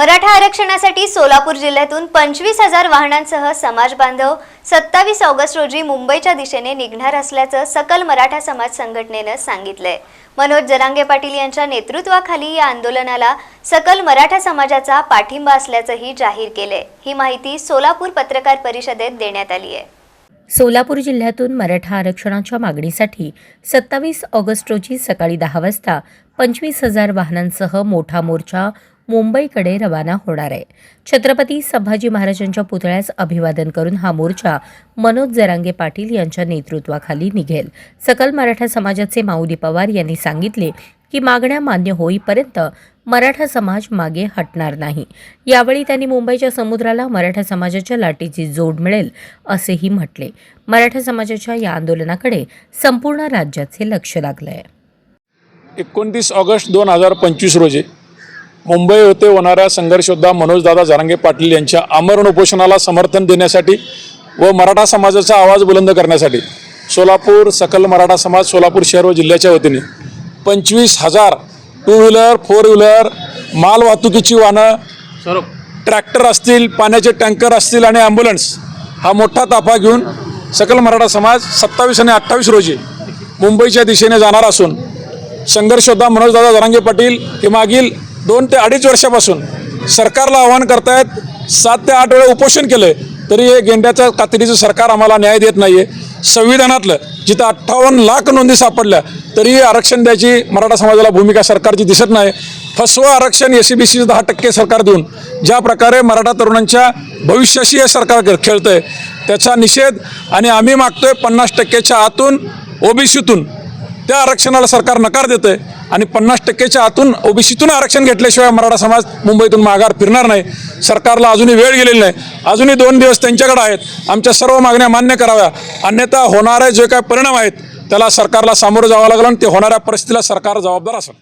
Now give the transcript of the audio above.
मराठा आरक्षणासाठी सोलापूर जिल्ह्यातून पंचवीस हजार वाहनांसह समाज बांधव सत्तावीस ऑगस्ट रोजी मुंबईच्या दिशेने निघणार असल्याचं सकल मराठा समाज संघटनेनं सांगितलंय. मनोज जरांगे पाटील यांच्या नेतृत्वाखाली या आंदोलनाला सकल मराठा समाजाचा पाठिंबा असल्याचंही जाहीर केलंय. ही माहिती सोलापूर पत्रकार परिषदेत देण्यात आली आहे. सोलापूर जिल्ह्यातून मराठा आरक्षणाच्या मागणीसाठी सत्तावीस ऑगस्ट रोजी सकाळी दहा वाजता पंचवीस हजार वाहनांसह मोठा मोर्चा मुंबईकडे रवाना होणार आहे. छत्रपती संभाजी महाराजांच्या पुतळ्यास अभिवादन करून हा मोर्चा मनोज जरांगे पाटील यांच्या नेतृत्वाखाली निघेल. सकल मराठा समाजाचे माऊली पवार यांनी सांगितले की मागण्या मान्य होईपर्यंत मराठा समाज मागे हटणार नाही. यावेळी त्यांनी मुंबईच्या समुद्राला मराठा समाजाच्या लाटेची जोड मिळेल असेही म्हटले. मराठा समाजाच्या या आंदोलनाकडे संपूर्ण राज्याचे लक्ष लागलंय. एकोणतीस ऑगस्ट दोन हजार पंचवीस रोजी मुंबई येथे होणाऱ्या संघर्षयोद्धा मनोजदादा जरांगे पाटील यांच्या आमरण उपोषणाला समर्थन देण्यासाठी व मराठा समाजाचा आवाज बुलंद करण्यासाठी सोलापूर सकल मराठा समाज सोलापूर शहर व जिल्ह्याच्या वतीने पंचवीस हजार टू व्हीलर फोर व्हीलर माल वाहतुकीची वाहनं ट्रॅक्टर असतील पाण्याचे टँकर असतील आणि ॲम्ब्युलन्स हा मोठा ताफा घेऊन सकल मराठा समाज सत्तावीस आणि अठ्ठावीस रोजी मुंबईच्या दिशेने जाणार असून संघर्षयोद्धा मनोजदादा जरांगे पाटील हे मागील दोन ते अडीच वर्षापासून सरकारला आव्हान करतायत सात ते आठ वेळा उपोषण केलं तरी हे गेंड्याच्या कातडीचं सरकार आम्हाला न्याय देत नाहीये. संविधानातलं जिथं अठ्ठावन्न लाख नोंदी सापडल्या तरीही आरक्षण द्यायची मराठा समाजाला भूमिका सरकारची दिसत नाही. फसवं आरक्षण एस सी बी सीचं दहा टक्के सरकार देऊन ज्या प्रकारे मराठा तरुणांच्या भविष्याशी हे सरकार खेळ- खेळतंय त्याचा निषेध आणि आम्ही मागतोय पन्नास टक्क्याच्या आतून ओबीसीतून त्या आरक्षणाला सरकार नकार देतंय आणि पन्नास टक्क्याच्या आतून ओबीसीतून आरक्षण घेतल्याशिवाय मराठा समाज मुंबईतून माघार फिरणार नाही. सरकारला अजूनही वेळ गेलेली नाही. अजूनही दोन दिवस त्यांच्याकडे आहेत. आमच्या सर्व मागण्या मान्य कराव्या. अन्यथा होणारे जे काय परिणाम आहेत त्याला सरकारला सामोरं जावं लागलं आणि ते होणाऱ्या परिस्थितीला सरकार जबाबदार असेल.